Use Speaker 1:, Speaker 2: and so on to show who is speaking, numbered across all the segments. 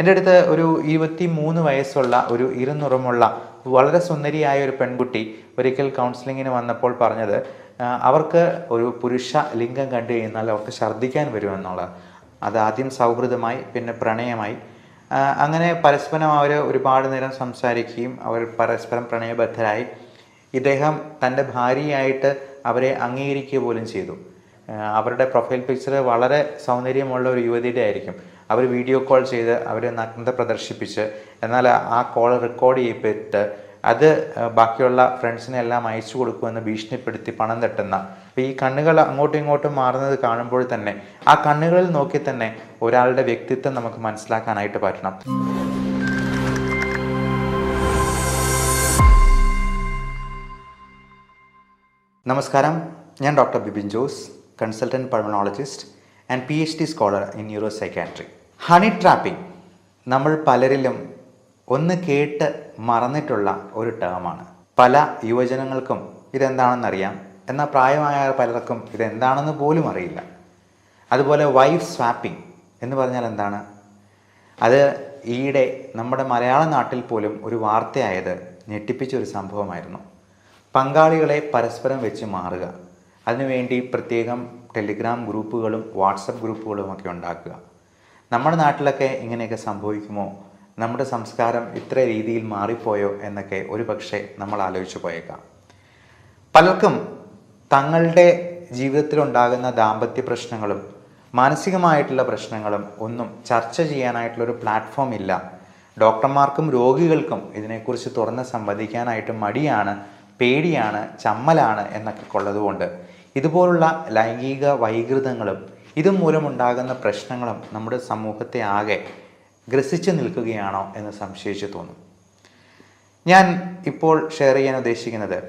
Speaker 1: എന്റെ അടുത്ത് ഒരു ഇരുപത്തി മൂന്ന് വയസ്സുള്ള ഒരു ഇരുനിറമുള്ള വളരെ സുന്ദരിയായ ഒരു പെൺകുട്ടി ഒരിക്കൽ കൗൺസിലിങ്ങിന് വന്നപ്പോൾ പറഞ്ഞത് അവർക്ക് ഒരു പുരുഷ ലിംഗം കണ്ടു കഴിഞ്ഞാൽ അവർക്ക് ഛർദ്ദിക്കാൻ വരുമെന്നുള്ളത്. അത് ആദ്യം സൗഹൃദമായി പിന്നെ പ്രണയമായി. അങ്ങനെ പരസ്പരം അവർ ഒരുപാട് നേരം സംസാരിക്കുകയും അവർ പരസ്പരം പ്രണയബദ്ധരായി. ഇദ്ദേഹം തന്റെ ഭാര്യയായിട്ട് അവരെ അംഗീകരിക്കുക പോലും ചെയ്തു. അവരുടെ പ്രൊഫൈൽ പിക്ചർ വളരെ സൗന്ദര്യമുള്ള ഒരു യുവതിയുടെ ആയിരിക്കും. അവർ വീഡിയോ കോൾ ചെയ്ത് അവർ നഗ്നത പ്രദർശിപ്പിച്ച് എന്നാൽ ആ കോൾ റെക്കോർഡ് ചെയ്യപ്പെട്ട് അത് ബാക്കിയുള്ള ഫ്രണ്ട്സിനെ എല്ലാം അയച്ചു കൊടുക്കുമെന്ന് ഭീഷണിപ്പെടുത്തി പണം തട്ടുന്ന. അപ്പോൾ ഈ കണ്ണുകൾ അങ്ങോട്ടും ഇങ്ങോട്ടും മാറുന്നത് കാണുമ്പോൾ തന്നെ ആ കണ്ണുകളിൽ നോക്കി തന്നെ ഒരാളുടെ വ്യക്തിത്വം നമുക്ക് മനസ്സിലാക്കാനായിട്ട് പറ്റണം. നമസ്കാരം. ഞാൻ doctor Bibin Jose. Consultant pulmonologist and P H D scholar in neuro psychiatry honey trapping നമ്മൾ പലരിലും ഒന്ന് കേട്ട് മറന്നിട്ടുള്ള ഒരു ടേമാണ് പല യുവജനങ്ങൾക്കും ഇതെന്താണെന്നറിയാം എന്നാൽ പ്രായമായ പലർക്കും ഇതെന്താണെന്ന് പോലും അറിയില്ല. അതുപോലെ വൈഫ് സ്വാപ്പിംഗ് എന്ന് പറഞ്ഞാൽ എന്താണ്? അത് ഈയിടെ നമ്മുടെ മലയാള നാട്ടിൽ പോലും ഒരു വാർത്തയായത് ഞെട്ടിപ്പിച്ച ഒരു സംഭവമായിരുന്നു. പങ്കാളികളെ പരസ്പരം വെച്ച് മാറുക. അതിനുവേണ്ടി പ്രത്യേകം ടെലിഗ്രാം ഗ്രൂപ്പുകളും വാട്സപ്പ് ഗ്രൂപ്പുകളുമൊക്കെ ഉണ്ടാക്കുക. നമ്മുടെ നാട്ടിലൊക്കെ ഇങ്ങനെയൊക്കെ സംഭവിക്കുമോ? നമ്മുടെ സംസ്കാരം ഇത്ര രീതിയിൽ മാറിപ്പോയോ എന്നൊക്കെ ഒരു പക്ഷേ നമ്മൾ ആലോചിച്ച് പോയേക്കാം. പലർക്കും തങ്ങളുടെ ജീവിതത്തിലുണ്ടാകുന്ന ദാമ്പത്യ പ്രശ്നങ്ങളും മാനസികമായിട്ടുള്ള പ്രശ്നങ്ങളും ഒന്നും ചർച്ച ചെയ്യാനായിട്ടുള്ള ഒരു പ്ലാറ്റ്ഫോം ഇല്ല. ഡോക്ടർമാർക്കും രോഗികൾക്കും ഇതിനെക്കുറിച്ച് തുറന്ന് സംവദിക്കാനായിട്ട് മടിയാണ് പേടിയാണ് ചമ്മലാണ് എന്നൊക്കെ ഉള്ളതുകൊണ്ട് ഇതുപോലുള്ള ലൈംഗിക വൈകൃതങ്ങളും ഇതുമൂലമുണ്ടാകുന്ന പ്രശ്നങ്ങളും നമ്മുടെ സമൂഹത്തെ ആകെ ഗ്രസിച്ചു നിൽക്കുകയാണോ എന്ന് സംശയിച്ചു തോന്നും. ഞാൻ ഇപ്പോൾ ഷെയർ ചെയ്യാൻ ഉദ്ദേശിക്കുന്നത്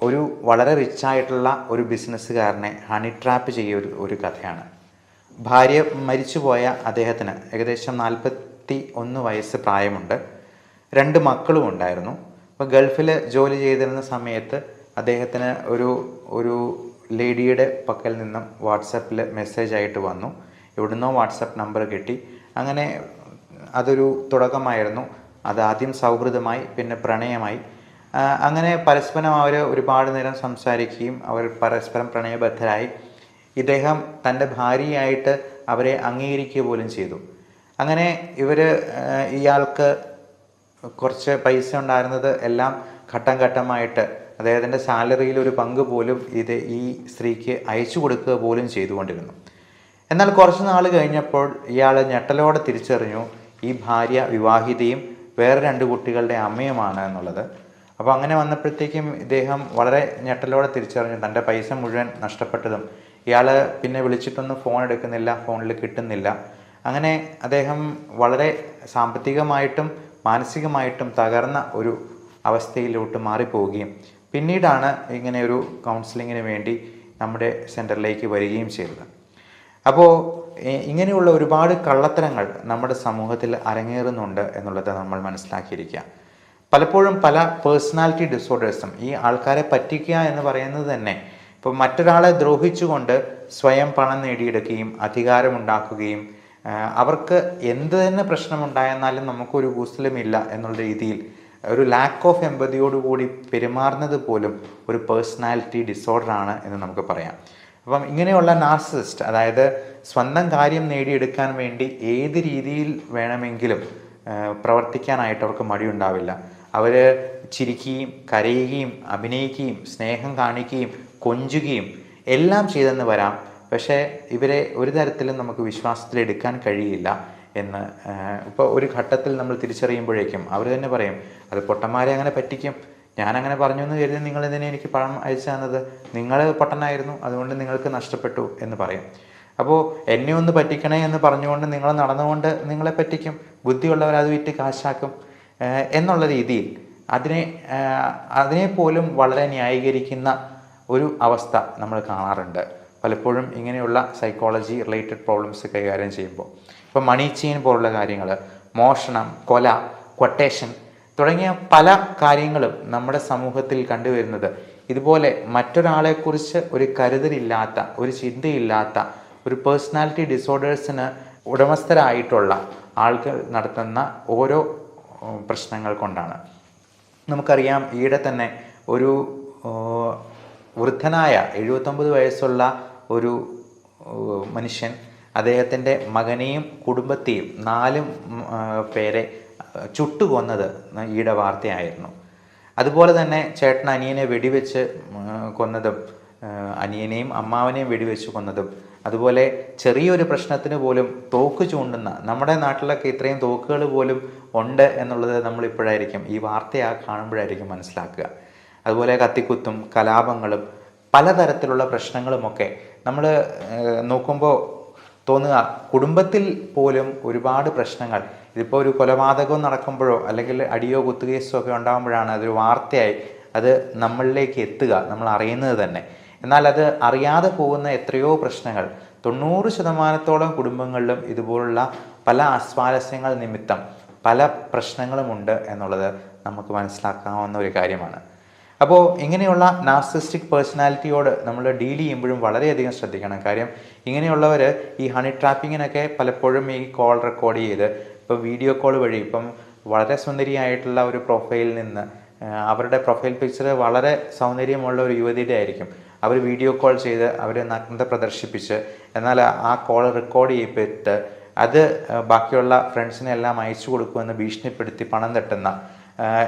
Speaker 1: ഒരു വളരെ റിച്ചായിട്ടുള്ള ഒരു ബിസിനസ്സുകാരനെ ഹണി ട്രാപ്പ് ചെയ്യ ഒരു കഥയാണ്. ഭാര്യ മരിച്ചുപോയ അദ്ദേഹത്തിന് ഏകദേശം നാൽപ്പത്തി ഒന്ന് വയസ്സ് പ്രായമുണ്ട്. രണ്ട് മക്കളും ഉണ്ടായിരുന്നു. അപ്പോൾ ഗൾഫിൽ ജോലി ചെയ്തിരുന്ന സമയത്ത് അദ്ദേഹത്തിന് ഒരു ഒരു ലേഡിയുടെ പക്കൽ നിന്നും വാട്സപ്പിൽ മെസ്സേജ് ആയിട്ട് വന്നു. എവിടുന്നോ വാട്സപ്പ് നമ്പർ കിട്ടി. അങ്ങനെ അതൊരു തുടക്കമായിരുന്നു. അത് ആദ്യം സൗഹൃദമായി പിന്നെ പ്രണയമായി. അങ്ങനെ പരസ്പരം അവർ ഒരുപാട് നേരം സംസാരിക്കുകയും അവർ പരസ്പരം പ്രണയബദ്ധരായി. ഇദ്ദേഹം തന്റെ ഭാര്യയായിട്ട് അവരെ അംഗീകരിക്കുക പോലും ചെയ്തു. അങ്ങനെ ഇവർ ഇയാൾക്ക് കുറച്ച് പൈസ ഉണ്ടായിരുന്നത് എല്ലാം ഘട്ടം ഘട്ടമായിട്ട് അദ്ദേഹത്തിന്റെ സാലറിയിൽ ഒരു പങ്ക് പോലും ഇത് ഈ സ്ത്രീക്ക് അയച്ചു കൊടുക്കുക പോലും ചെയ്തുകൊണ്ടിരുന്നു. എന്നാൽ കുറച്ച് നാൾ കഴിഞ്ഞപ്പോൾ ഇയാൾ ഞെട്ടലോടെ തിരിച്ചറിഞ്ഞു ഈ ഭാര്യ വിവാഹിതയും വേറെ രണ്ട് കുട്ടികളുടെ അമ്മയുമാണ് എന്നുള്ളത്. അപ്പോൾ അങ്ങനെ വന്നപ്പോഴത്തേക്കും ഇദ്ദേഹം വളരെ ഞെട്ടലോടെ തിരിച്ചറിഞ്ഞു തന്റെ പൈസ മുഴുവൻ നഷ്ടപ്പെട്ടതും. ഇയാൾ പിന്നെ വിളിച്ചിട്ടൊന്നും ഫോൺ എടുക്കുന്നില്ല ഫോണിൽ കിട്ടുന്നില്ല. അങ്ങനെ അദ്ദേഹം വളരെ സാമ്പത്തികമായിട്ടും മാനസികമായിട്ടും തകർന്ന ഒരു അവസ്ഥയിലോട്ട് മാറിപ്പോവുകയും പിന്നീടാണ് ഇങ്ങനെ ഒരു കൗൺസിലിങ്ങിന് വേണ്ടി നമ്മുടെ സെന്ററിലേക്ക് വരികയും ചെയ്തത്. അപ്പോൾ ഇങ്ങനെയുള്ള ഒരുപാട് കള്ളത്തരങ്ങൾ നമ്മുടെ സമൂഹത്തിൽ അരങ്ങേറുന്നുണ്ട് എന്നുള്ളത് നമ്മൾ മനസ്സിലാക്കിയിരിക്കുക. പലപ്പോഴും പല പേഴ്സണാലിറ്റി ഡിസോർഡേഴ്സും ഈ ആൾക്കാരെ പറ്റിക്കുക എന്ന് പറയുന്നത് തന്നെ ഇപ്പോൾ മറ്റൊരാളെ ദ്രോഹിച്ചുകൊണ്ട് സ്വയം പണം നേടിയെടുക്കുകയും അധികാരമുണ്ടാക്കുകയും അവർക്ക് എന്ത് തന്നെ പ്രശ്നമുണ്ടായെന്നാലും നമുക്കൊരു കൂസലുമില്ല എന്നുള്ള രീതിയിൽ ഒരു ലാക്ക് ഓഫ് എമ്പതിയോടുകൂടി പെരുമാറുന്നത് പോലും ഒരു പേഴ്സണാലിറ്റി ഡിസോർഡർ ആണ് എന്ന് നമുക്ക് പറയാം. അപ്പം ഇങ്ങനെയുള്ള നാർസിസ്റ്റ് അതായത് സ്വന്തം കാര്യം നേടിയെടുക്കാൻ വേണ്ടി ഏത് രീതിയിൽ വേണമെങ്കിലും പ്രവർത്തിക്കാനായിട്ട് അവർക്ക് മടിയുണ്ടാവില്ല. അവർ ചിരിക്കുകയും കരയുകയും അഭിനയിക്കുകയും സ്നേഹം കാണിക്കുകയും കൊഞ്ചുകയും എല്ലാം ചെയ്തെന്ന് വരാം. പക്ഷേ ഇവരെ ഒരു തരത്തിലും നമുക്ക് വിശ്വാസത്തിലെടുക്കാൻ കഴിയില്ല. എന്ന് ഇപ്പോൾ ഒരു ഘട്ടത്തിൽ നമ്മൾ തിരിച്ചറിയുമ്പോഴേക്കും അവർ തന്നെ പറയും അത് പൊട്ടന്മാരെ അങ്ങനെ പറ്റിക്കും. ഞാനങ്ങനെ പറഞ്ഞു എന്ന് കരുതി നിങ്ങൾ ഇതിനെ എനിക്ക് പണം അയച്ചു തന്നത്? നിങ്ങൾ പൊട്ടനായിരുന്നു അതുകൊണ്ട് നിങ്ങൾക്ക് നഷ്ടപ്പെട്ടു എന്ന് പറയും. അപ്പോൾ എന്നെ ഒന്ന് പറ്റിക്കണേ എന്ന് പറഞ്ഞുകൊണ്ട് നിങ്ങൾ നടന്നുകൊണ്ട് നിങ്ങളെ പറ്റിക്കും ബുദ്ധിയുള്ളവർ അത് വിറ്റ് കാശാക്കും എന്നുള്ള രീതിയിൽ അതിനെ അതിനെപ്പോലും അതിനെ പോലും വളരെ ന്യായീകരിക്കുന്ന ഒരു അവസ്ഥ നമ്മൾ കാണാറുണ്ട്. പലപ്പോഴും ഇങ്ങനെയുള്ള സൈക്കോളജി റിലേറ്റഡ് പ്രോബ്ലംസ് കൈകാര്യം ചെയ്യുമ്പോൾ. ഇപ്പോൾ മണി ചെയിൻ പോലുള്ള കാര്യങ്ങൾ മോഷണം കൊല കൊട്ടേഷൻ തുടങ്ങിയ പല കാര്യങ്ങളും നമ്മുടെ സമൂഹത്തിൽ കണ്ടുവരുന്നത്. ഇതുപോലെ മറ്റൊരാളെക്കുറിച്ച് ഒരു കരുതലില്ലാത്ത ഒരു ചിന്തയില്ലാത്ത ഒരു പേഴ്സണാലിറ്റി ഡിസോർഡേഴ്സിന് ഉടമസ്ഥരായിട്ടുള്ള ആൾക്ക് നടത്തുന്ന ഓരോ പ്രശ്നങ്ങൾ കൊണ്ടാണ്. നമുക്കറിയാം ഈയിടെ തന്നെ ഒരു വൃദ്ധനായ എഴുപത്തൊമ്പത് വയസ്സുള്ള ഒരു മനുഷ്യൻ അദ്ദേഹത്തിന്റെ മകനെയും കുടുംബത്തെയും നാലും പേരെ ചുട്ടുകൊന്നത് ഈയിടെ വാർത്തയായിരുന്നു. അതുപോലെ തന്നെ ചേട്ടൻ അനിയനെ വെടിവെച്ച് കൊന്നതും അനിയനെയും അമ്മാവനെയും വെടിവെച്ച് കൊന്നതും അതുപോലെ ചെറിയൊരു പ്രശ്നത്തിന് പോലും തോക്ക് ചൂണ്ടുന്ന നമ്മുടെ നാട്ടിലൊക്കെ ഇത്രയും തോക്കുകൾ പോലും ഉണ്ട് എന്നുള്ളത് നമ്മളിപ്പോഴായിരിക്കും ഈ വാർത്തയാ കാണുമ്പോഴായിരിക്കും മനസ്സിലാക്കുക. അതുപോലെ കത്തിക്കുത്തും കലാപങ്ങളും പലതരത്തിലുള്ള പ്രശ്നങ്ങളുമൊക്കെ നമ്മൾ നോക്കുമ്പോൾ തോന്നുക. കുടുംബത്തിൽ പോലും ഒരുപാട് പ്രശ്നങ്ങൾ. ഇതിപ്പോൾ ഒരു കൊലപാതകം നടക്കുമ്പോഴോ അല്ലെങ്കിൽ അടിയോ കുത്തുകേസോ ഒക്കെ ഉണ്ടാകുമ്പോഴാണ് അതൊരു വാർത്തയായി അത് നമ്മളിലേക്ക് എത്തുക നമ്മൾ അറിയുന്നത് തന്നെ. എന്നാൽ അത് അറിയാതെ പോകുന്ന എത്രയോ പ്രശ്നങ്ങൾ. തൊണ്ണൂറ് ശതമാനത്തോളം കുടുംബങ്ങളിലും ഇതുപോലുള്ള പല അസ്വാരസ്യങ്ങൾ നിമിത്തം പല പ്രശ്നങ്ങളുമുണ്ട് എന്നുള്ളത് നമുക്ക് മനസ്സിലാക്കാവുന്ന ഒരു കാര്യമാണ്. അപ്പോൾ ഇങ്ങനെയുള്ള നാർസിസ്റ്റിക് പേഴ്സണാലിറ്റിയോട് നമ്മൾ ഡീൽ ചെയ്യുമ്പോഴും വളരെയധികം ശ്രദ്ധിക്കണം. കാര്യം ഇങ്ങനെയുള്ളവർ ഈ ഹണി ട്രാപ്പിങ്ങിനൊക്കെ പലപ്പോഴും ഈ കോൾ റെക്കോർഡ് ചെയ്ത് ഇപ്പോൾ വീഡിയോ കോൾ വഴി ഇപ്പം വളരെ സുന്ദരിയായിട്ടുള്ള ഒരു പ്രൊഫൈലിൽ നിന്ന് അവരുടെ പ്രൊഫൈൽ പിക്ചർ വളരെ സൗന്ദര്യമുള്ള ഒരു യുവതിയുടെ ആയിരിക്കും. അവർ വീഡിയോ കോൾ ചെയ്ത് അവർ നഗ്നത പ്രദർശിപ്പിച്ച് എന്നാൽ ആ കോൾ റെക്കോർഡ് ചെയ്യപ്പെട്ട് അത് ബാക്കിയുള്ള ഫ്രണ്ട്സിനെല്ലാം അയച്ചു കൊടുക്കുമെന്ന് ഭീഷണിപ്പെടുത്തി പണം തട്ടുന്ന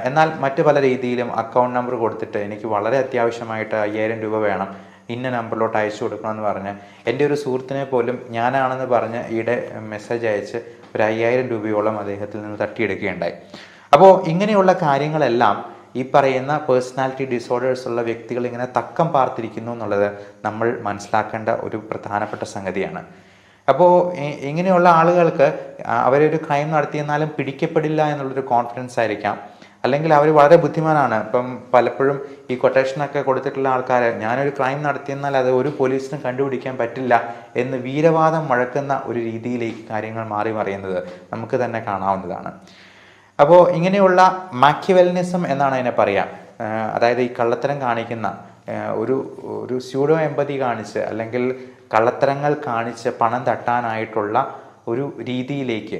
Speaker 1: എന്നാൽ മറ്റു പല രീതിയിലും അക്കൗണ്ട് നമ്പർ കൊടുത്തിട്ട് എനിക്ക് വളരെ അത്യാവശ്യമായിട്ട് അയ്യായിരം രൂപ വേണം. ഇന്ന നമ്പറിലോട്ട് അയച്ചു കൊടുക്കണമെന്ന് പറഞ്ഞ് എന്റെ ഒരു സുഹൃത്തിനെ പോലും ഞാനാണെന്ന് പറഞ്ഞ് ഈയിടെ മെസ്സേജ് അയച്ച് ഒരു അയ്യായിരം രൂപയോളം അദ്ദേഹത്തിൽ നിന്ന് തട്ടിയെടുക്കുകയുണ്ടായി. അപ്പോൾ ഇങ്ങനെയുള്ള കാര്യങ്ങളെല്ലാം ഈ പറയുന്ന പേഴ്സണാലിറ്റി ഡിസോർഡേഴ്സ് ഉള്ള വ്യക്തികൾ ഇങ്ങനെ തക്കം പാർത്തിരിക്കുന്നു എന്നുള്ളത് നമ്മൾ മനസ്സിലാക്കേണ്ട ഒരു പ്രധാനപ്പെട്ട സംഗതിയാണ്. അപ്പോൾ ഇങ്ങനെയുള്ള ആളുകൾക്ക് അവരൊരു ക്രൈം നടത്തിയെന്നാലും പിടിക്കപ്പെടില്ല എന്നുള്ളൊരു കോൺഫിഡൻസ് ആയിരിക്കാം. അല്ലെങ്കിൽ അവർ വളരെ ബുദ്ധിമാനാണ്. ഇപ്പം പലപ്പോഴും ഈ കൊട്ടേഷനൊക്കെ കൊടുത്തിട്ടുള്ള ആൾക്കാർ ഞാനൊരു ക്രൈം നടത്തിയെന്നാൽ അത് ഒരു പോലീസിനും കണ്ടുപിടിക്കാൻ പറ്റില്ല എന്ന് വീരവാദം മുഴക്കുന്ന ഒരു രീതിയിലേക്ക് കാര്യങ്ങൾ മാറി മറിയുന്നത് നമുക്ക് തന്നെ കാണാവുന്നതാണ്. അപ്പോൾ ഇങ്ങനെയുള്ള മാക്യുവെൽനിസം എന്നാണ് അതിനെ പറയുക അതായത് ഈ കള്ളത്തരം കാണിക്കുന്ന ഒരു ഒരു സ്യൂഡോ എമ്പതി കാണിച്ച് അല്ലെങ്കിൽ കള്ളത്തരങ്ങൾ കാണിച്ച് പണം തട്ടാനായിട്ടുള്ള ഒരു രീതിയിലേക്ക്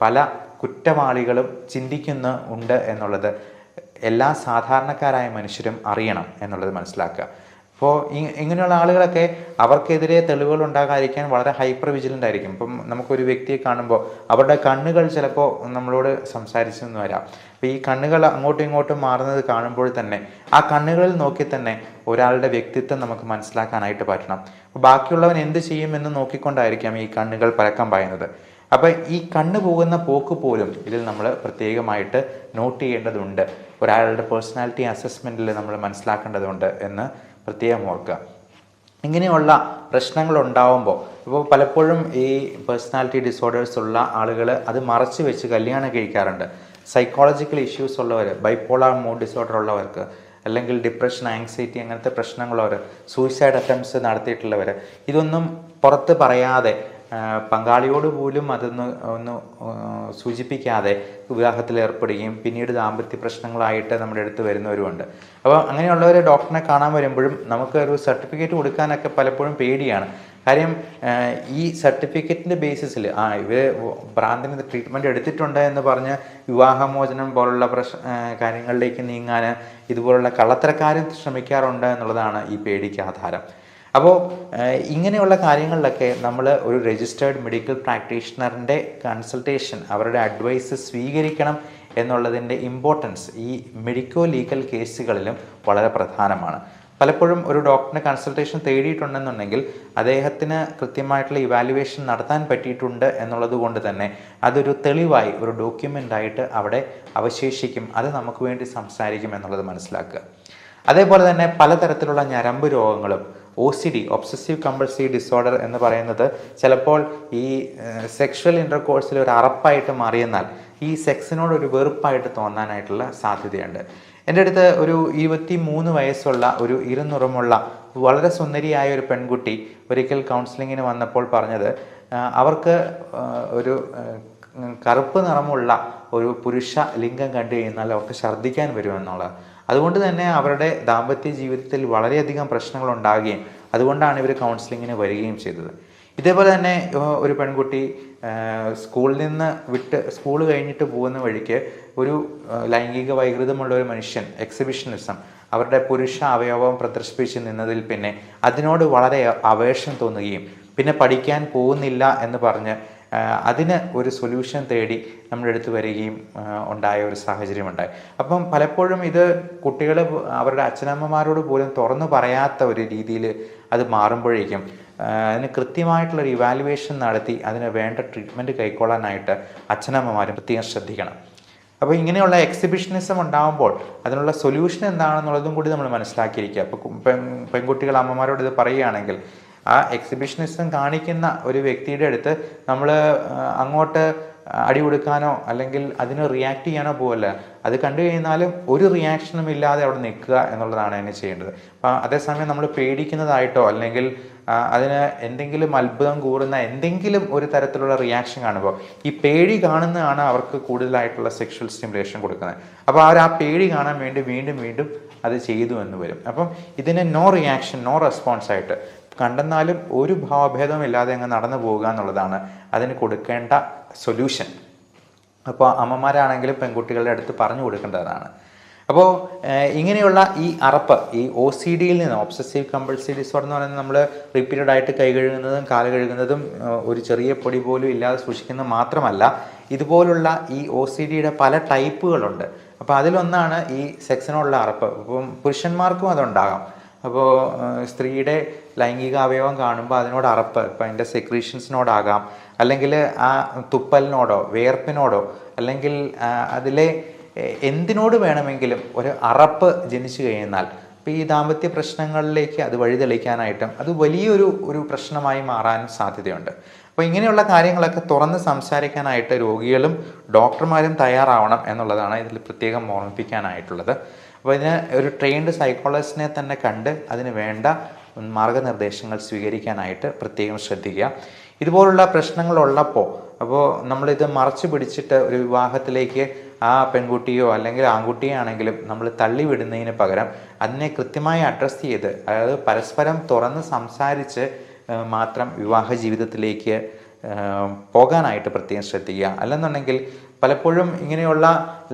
Speaker 1: പല കുറ്റവാളികളും ചിന്തിക്കുന്ന ഉണ്ട് എന്നുള്ളത് എല്ലാ സാധാരണക്കാരായ മനുഷ്യരും അറിയണം എന്നുള്ളത് മനസ്സിലാക്കുക. അപ്പോൾ ഇങ്ങനെയുള്ള ആളുകളൊക്കെ അവർക്കെതിരെ തെളിവുകൾ ഉണ്ടാകാതിരിക്കാൻ വളരെ ഹൈപ്പർ വിജിലന്റ് ആയിരിക്കും. ഇപ്പം നമുക്കൊരു വ്യക്തിയെ കാണുമ്പോൾ അവരുടെ കണ്ണുകൾ ചിലപ്പോൾ നമ്മളോട് സംസാരിച്ചെന്ന് വരാം. അപ്പോൾ ഈ കണ്ണുകൾ അങ്ങോട്ടും ഇങ്ങോട്ടും മാറുന്നത് കാണുമ്പോൾ തന്നെ ആ കണ്ണുകളിൽ നോക്കി തന്നെ ഒരാളുടെ വ്യക്തിത്വം നമുക്ക് മനസ്സിലാക്കാനായിട്ട് പറ്റണം. ബാക്കിയുള്ളവൻ എന്ത് ചെയ്യുമെന്ന് നോക്കിക്കൊണ്ടായിരിക്കാം ഈ കണ്ണുകൾ പരക്കം പായുന്നത്. അപ്പോൾ ഈ കണ്ണു പോകുന്ന പോക്ക് പോലും ഇതിൽ നമ്മൾ പ്രത്യേകമായിട്ട് നോട്ട് ചെയ്യേണ്ടതുണ്ട്. ഒരാളുടെ പേഴ്സണാലിറ്റി അസസ്മെന്റിൽ നമ്മൾ മനസ്സിലാക്കേണ്ടതുണ്ട് എന്ന് പ്രത്യേകം ഓർക്കുക. ഇങ്ങനെയുള്ള പ്രശ്നങ്ങൾ ഉണ്ടാവുമ്പോൾ ഇപ്പോൾ പലപ്പോഴും ഈ പേഴ്സണാലിറ്റി ഡിസോർഡേഴ്സ് ഉള്ള ആളുകൾ അത് മറച്ചു വെച്ച് കല്യാണം കഴിക്കാറുണ്ട്. സൈക്കോളജിക്കൽ ഇഷ്യൂസ് ഉള്ളവർ ബൈപ്പോളാർ മൂഡ് ഡിസോർഡർ ഉള്ളവർക്ക് അല്ലെങ്കിൽ ഡിപ്രഷൻ ആങ്സൈറ്റി അങ്ങനത്തെ പ്രശ്നങ്ങളുള്ളവർ സൂയിസൈഡ് അറ്റംപ്റ്റ്സ് നടത്തിയിട്ടുള്ളവർ ഇതൊന്നും പുറത്ത് പറയാതെ പങ്കാളിയോട് പോലും അതൊന്ന് ഒന്ന് സൂചിപ്പിക്കാതെ വിവാഹത്തിൽ ഏർപ്പെടുകയും പിന്നീട് ദാമ്പത്യ പ്രശ്നങ്ങളായിട്ട് നമ്മുടെ അടുത്ത് വരുന്നവരുമുണ്ട്. അപ്പോൾ അങ്ങനെയുള്ളവർ ഡോക്ടറിനെ കാണാൻ വരുമ്പോഴും നമുക്ക് ഒരു സർട്ടിഫിക്കറ്റ് കൊടുക്കാനൊക്കെ പലപ്പോഴും പേടിയാണ്. കാര്യം ഈ സർട്ടിഫിക്കറ്റിന്റെ ബേസിസിൽ ആ ഇവർ ഭ്രാന്തിന് ട്രീറ്റ്മെന്റ് എടുത്തിട്ടുണ്ട് എന്ന് പറഞ്ഞ് വിവാഹമോചനം പോലുള്ള പ്രശ് കാര്യങ്ങളിലേക്ക് നീങ്ങാൻ ഇതുപോലുള്ള കള്ളത്തരക്കാരും ശ്രമിക്കാറുണ്ട് എന്നുള്ളതാണ് ഈ പേടിക്ക് ആധാരം. അപ്പോൾ ഇങ്ങനെയുള്ള കാര്യങ്ങളിലൊക്കെ നമ്മൾ ഒരു രജിസ്റ്റേർഡ് മെഡിക്കൽ പ്രാക്ടീഷണറിന്റെ കൺസൾട്ടേഷൻ അവരുടെ അഡ്വൈസ് സ്വീകരിക്കണം എന്നുള്ളതിന്റെ ഇമ്പോർട്ടൻസ് ഈ മെഡിക്കോ ലീഗൽ കേസുകളിലും വളരെ പ്രധാനമാണ്. പലപ്പോഴും ഒരു ഡോക്ടറിനെ കൺസൾട്ടേഷൻ തേടിയിട്ടുണ്ടെന്നുണ്ടെങ്കിൽ അദ്ദേഹത്തിന് കൃത്യമായിട്ടുള്ള ഇവാലുവേഷൻ നടത്താൻ പറ്റിയിട്ടുണ്ട് എന്നുള്ളത് കൊണ്ട് തന്നെ അതൊരു തെളിവായി ഒരു ഡോക്യുമെന്റായിട്ട് അവിടെ അവശേഷിക്കും. അത് നമുക്ക് വേണ്ടി സംസാരിക്കും എന്നുള്ളത് മനസ്സിലാക്കുക. അതേപോലെ തന്നെ പലതരത്തിലുള്ള ഞരമ്പ് രോഗങ്ങളും O C D obsessive compulsive disorder എന്ന് പറയുന്നത് ചിലപ്പോൾ ഈ സെക്ഷൽ ഇന്റർകോഴ്സിൽ ഒരു അറപ്പായിട്ട് മാറിയെന്നാൽ ഈ സെക്സിനോട് ഒരു വെറുപ്പായിട്ട് തോന്നാനായിട്ടുള്ള സാധ്യതയുണ്ട്. എന്റെ അടുത്ത് ഒരു ഇരുപത്തി മൂന്ന് വയസ്സുള്ള ഒരു ഇരുനിറമുള്ള വളരെ സുന്ദരിയായ ഒരു പെൺകുട്ടി ഒരിക്കൽ കൗൺസിലിങ്ങിന് വന്നപ്പോൾ പറഞ്ഞത് അവർക്ക് ഒരു കറുപ്പ് നിറമുള്ള ഒരു പുരുഷ ലിംഗം കണ്ടു കഴിഞ്ഞാൽ അവർക്ക് ഛർദ്ദിക്കാൻ വരുമെന്നുള്ളത് അതുകൊണ്ട് തന്നെ അവരുടെ ദാമ്പത്യ ജീവിതത്തിൽ വളരെയധികം പ്രശ്നങ്ങൾ ഉണ്ടാകുകയും അതുകൊണ്ടാണ് ഇവർ കൗൺസിലിങ്ങിന് വരികയും ചെയ്തത്. ഇതേപോലെ തന്നെ ഒരു പെൺകുട്ടി സ്കൂളിൽ നിന്ന് വിട്ട് സ്കൂൾ കഴിഞ്ഞിട്ട് പോകുന്ന വഴിക്ക് ഒരു ലൈംഗിക വൈകൃതമുള്ള ഒരു മനുഷ്യൻ എക്സിബിഷനിസം അവരുടെ പുരുഷ അവയവം പ്രദർശിപ്പിച്ച് നിന്നതിൽ പിന്നെ അതിനോട് വളരെ അവേഷം തോന്നുകയും പിന്നെ പഠിക്കാൻ പോകുന്നില്ല എന്ന് പറഞ്ഞ് അതിന് ഒരു സൊല്യൂഷൻ തേടി നമ്മുടെ അടുത്ത് വരികയും ഉണ്ടായ ഒരു സാഹചര്യമുണ്ടായി അപ്പം പലപ്പോഴും ഇത് കുട്ടികൾ അവരുടെ അച്ഛനമ്മമാരോട് പോലും തുറന്നു പറയാത്ത ഒരു രീതിയിൽ അത് മാറുമ്പോഴേക്കും അതിന് കൃത്യമായിട്ടുള്ളൊരു ഇവാലുവേഷൻ നടത്തി അതിന് വേണ്ട ട്രീറ്റ്മെന്റ് കൈക്കൊള്ളാനായിട്ട് അച്ഛനമ്മമാരും പ്രത്യേകം ശ്രദ്ധിക്കണം. അപ്പോൾ ഇങ്ങനെയുള്ള എക്സിബിഷനിസം ഉണ്ടാകുമ്പോൾ അതിനുള്ള സൊല്യൂഷൻ എന്താണെന്നുള്ളതും കൂടി നമ്മൾ മനസ്സിലാക്കിയിരിക്കുക. അപ്പോൾ പെൺ പെൺകുട്ടികൾ അമ്മമാരോട് ഇത് പറയുകയാണെങ്കിൽ ആ എക്സിബിഷനിസം കാണിക്കുന്ന ഒരു വ്യക്തിയുടെ അടുത്ത് നമ്മൾ അങ്ങോട്ട് അടി കൊടുക്കാനോ അല്ലെങ്കിൽ അതിന് റിയാക്ട് ചെയ്യാനോ പോവല്ല. അത് കണ്ടു കഴിഞ്ഞാലും ഒരു റിയാക്ഷനും ഇല്ലാതെ അവിടെ നിൽക്കുക എന്നുള്ളതാണ് അതിന് ചെയ്യേണ്ടത്. അപ്പം അതേസമയം നമ്മൾ പേടിക്കുന്നതായിട്ടോ അല്ലെങ്കിൽ അതിന് എന്തെങ്കിലും അത്ഭുതം കൂറുന്ന എന്തെങ്കിലും ഒരു തരത്തിലുള്ള റിയാക്ഷൻ കാണുമ്പോൾ ഈ പേടി കാണുന്നതാണ് അവർക്ക് കൂടുതലായിട്ടുള്ള സെക്ഷൽ സ്റ്റിമുലേഷൻ കൊടുക്കുന്നത്. അപ്പോൾ അവർ ആ പേടി കാണാൻ വേണ്ടി വീണ്ടും വീണ്ടും അത് ചെയ്തു എന്ന് വരും. അപ്പം ഇതിന് നോ റിയാക്ഷൻ നോ റെസ്പോൺസ് ആയിട്ട് കണ്ടെന്നാലും ഒരു ഭാവഭേദമില്ലാതെ അങ്ങ് നടന്നു പോവുക എന്നുള്ളതാണ് അതിന് കൊടുക്കേണ്ട സൊല്യൂഷൻ അപ്പോൾ അമ്മമാരാണെങ്കിലും പെൺകുട്ടികളുടെ അടുത്ത് പറഞ്ഞു കൊടുക്കേണ്ടതാണ്. അപ്പോൾ ഇങ്ങനെയുള്ള ഈ അറപ്പ് ഈ ഒ സി ഡിയിൽ നിന്ന് ഒബ്സസീവ് കമ്പൾസീവ് ഡിസോർഡർ എന്ന് പറയുന്നത് നമ്മൾ റിപ്പീറ്റഡ് ആയിട്ട് കൈ കഴുകുന്നതും കാൽ കഴുകുന്നതും ഒരു ചെറിയ പൊടി പോലും ഇല്ലാതെ സൂക്ഷിക്കുന്നത് മാത്രമല്ല ഇതുപോലുള്ള ഈ ഒ സി ഡിയുടെ പല ടൈപ്പുകളുണ്ട്. അപ്പോൾ അതിലൊന്നാണ് ഈ സെക്സിനോടുള്ള അറപ്പ്. അപ്പം പുരുഷന്മാർക്കും അതുണ്ടാകാം. അപ്പോൾ സ്ത്രീയുടെ ലൈംഗിക അവയവം കാണുമ്പോൾ അതിനോട് അറപ്പ് ഇപ്പം അതിന്റെ സെക്രീഷൻസിനോടാകാം അല്ലെങ്കിൽ ആ തുപ്പലിനോടോ വേർപ്പിനോടോ അല്ലെങ്കിൽ അതിലെ എന്തിനോട് വേണമെങ്കിലും ഒരു അറപ്പ് ജനിച്ചു കഴിഞ്ഞാൽ ഇപ്പോൾ ഈ ദാമ്പത്യ പ്രശ്നങ്ങളിലേക്ക് അത് വഴിതെളിക്കാനായിട്ടും അത് വലിയൊരു ഒരു പ്രശ്നമായി മാറാനും സാധ്യതയുണ്ട്. അപ്പോൾ ഇങ്ങനെയുള്ള കാര്യങ്ങളൊക്കെ തുറന്ന് സംസാരിക്കാനായിട്ട് രോഗികളും ഡോക്ടർമാരും തയ്യാറാവണം എന്നുള്ളതാണ് ഇതിൽ പ്രത്യേകം ഓർമ്മിപ്പിക്കാനായിട്ടുള്ളത്. അപ്പോൾ ഇതിന് ഒരു ട്രെയിൻഡ് സൈക്കോളജിസ്റ്റിനെ തന്നെ കണ്ട് അതിന് വേണ്ട മാർഗനിർദ്ദേശങ്ങൾ സ്വീകരിക്കാനായിട്ട് പ്രത്യേകം ശ്രദ്ധിക്കുക. ഇതുപോലുള്ള പ്രശ്നങ്ങൾ പ്രശ്നങ്ങളുള്ളപ്പോൾ അപ്പോൾ നമ്മളിത് മറച്ചു പിടിച്ചിട്ട് ഒരു വിവാഹത്തിലേക്ക് ആ പെൺകുട്ടിയോ അല്ലെങ്കിൽ ആൺകുട്ടിയോ ആണെങ്കിലും നമ്മൾ തള്ളിവിടുന്നതിന് പകരം അതിനെ കൃത്യമായി അഡ്രസ്സ് ചെയ്ത് അതായത് പരസ്പരം തുറന്ന് സംസാരിച്ച് മാത്രം വിവാഹ ജീവിതത്തിലേക്ക് പോകാനായിട്ട് പ്രത്യേകം ശ്രദ്ധിക്കുക. അല്ലെന്നുണ്ടെങ്കിൽ പലപ്പോഴും ഇങ്ങനെയുള്ള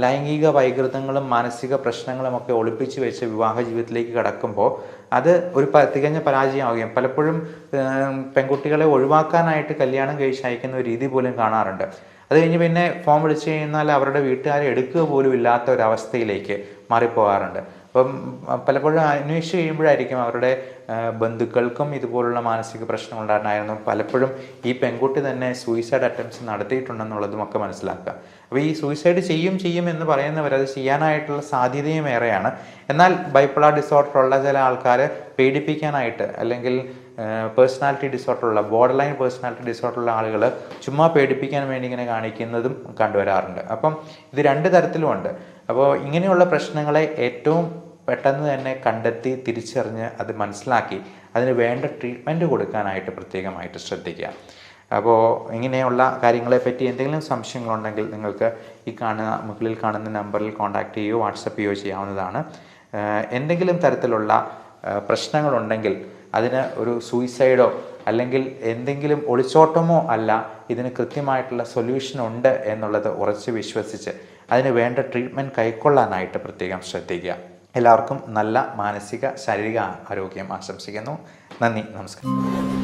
Speaker 1: ലൈംഗിക വൈകൃതങ്ങളും മാനസിക പ്രശ്നങ്ങളും ഒക്കെ ഒളിപ്പിച്ച് വെച്ച് വിവാഹ ജീവിതത്തിലേക്ക് കടക്കുമ്പോൾ അത് ഒരു തികഞ്ഞ പരാജയമാവുകയും പലപ്പോഴും പെൺകുട്ടികളെ ഒഴിവാക്കാനായിട്ട് കല്യാണം കഴിച്ച് അയക്കുന്ന ഒരു രീതി പോലും കാണാറുണ്ട്. അത് കഴിഞ്ഞ് പിന്നെ ഫോം വിളിച്ചു കഴിഞ്ഞാൽ അവരുടെ വീട്ടുകാരെ എടുക്കുക പോലും ഇല്ലാത്ത ഒരവസ്ഥയിലേക്ക് മാറിപ്പോകാറുണ്ട്. അപ്പം പലപ്പോഴും അന്വേഷിച്ച് കഴിയുമ്പോഴായിരിക്കും അവരുടെ ബന്ധുക്കൾക്കും ഇതുപോലുള്ള മാനസിക പ്രശ്നം ഉണ്ടായിരുന്നു പലപ്പോഴും ഈ പെൺകുട്ടി തന്നെ സൂയിസൈഡ് അറ്റംപ്റ്റ്സ് നടത്തിയിട്ടുണ്ടെന്നുള്ളതും ഒക്കെ മനസ്സിലാക്കുക. അപ്പോൾ ഈ സൂയിസൈഡ് ചെയ്യും ചെയ്യും എന്ന് പറയുന്നവർ അത് ചെയ്യാനായിട്ടുള്ള സാധ്യതയും ഏറെയാണ്. എന്നാൽ ബൈപ്പോളാർ ഡിസോർഡർ ഉള്ള ചില ആൾക്കാർ പേടിപ്പിക്കാനായിട്ട് അല്ലെങ്കിൽ പേഴ്സണാലിറ്റി ഡിസോർഡർ ഉള്ള ബോർഡർ ലൈൻ പേഴ്സണാലിറ്റി ഡിസോർഡർ ഉള്ള ആളുകൾ ചുമ്മാ പേടിപ്പിക്കാൻ വേണ്ടി ഇങ്ങനെ കാണിക്കുന്നതും കണ്ടുവരാറുണ്ട്. അപ്പം ഇത് രണ്ട് തരത്തിലുമുണ്ട്. അപ്പോൾ ഇങ്ങനെയുള്ള പ്രശ്നങ്ങളെ ഏറ്റവും പെട്ടെന്ന് തന്നെ കണ്ടെത്തി തിരിച്ചറിഞ്ഞ് അത് മനസ്സിലാക്കി. അതിന് വേണ്ട ട്രീറ്റ്മെന്റ് കൊടുക്കാനായിട്ട് പ്രത്യേകമായിട്ട് ശ്രദ്ധിക്കുക. അപ്പോൾ ഇങ്ങനെയുള്ള കാര്യങ്ങളെപ്പറ്റി എന്തെങ്കിലും സംശയങ്ങളുണ്ടെങ്കിൽ നിങ്ങൾക്ക് ഈ കാണുന്ന മുകളിൽ കാണുന്ന നമ്പറിൽ കോൺടാക്റ്റ് ചെയ്യുകയോ വാട്സപ്പ് ചെയ്യുകയോ ചെയ്യാവുന്നതാണ്. എന്തെങ്കിലും തരത്തിലുള്ള പ്രശ്നങ്ങളുണ്ടെങ്കിൽ അതിന് ഒരു സൂയിസൈഡോ അല്ലെങ്കിൽ എന്തെങ്കിലും ഒളിച്ചോട്ടമോ അല്ല ഇതിന് കൃത്യമായിട്ടുള്ള സൊല്യൂഷൻ ഉണ്ട് എന്നുള്ളത് ഉറച്ച് വിശ്വസിച്ച് അതിന് വേണ്ട ട്രീറ്റ്മെന്റ് കൈക്കൊള്ളാനായിട്ട് പ്രത്യേകം ശ്രദ്ധിക്കുക. എല്ലാവർക്കും നല്ല മാനസിക ശാരീരിക ആരോഗ്യം ആശംസിക്കുന്നു. നന്ദി നമസ്കാരം.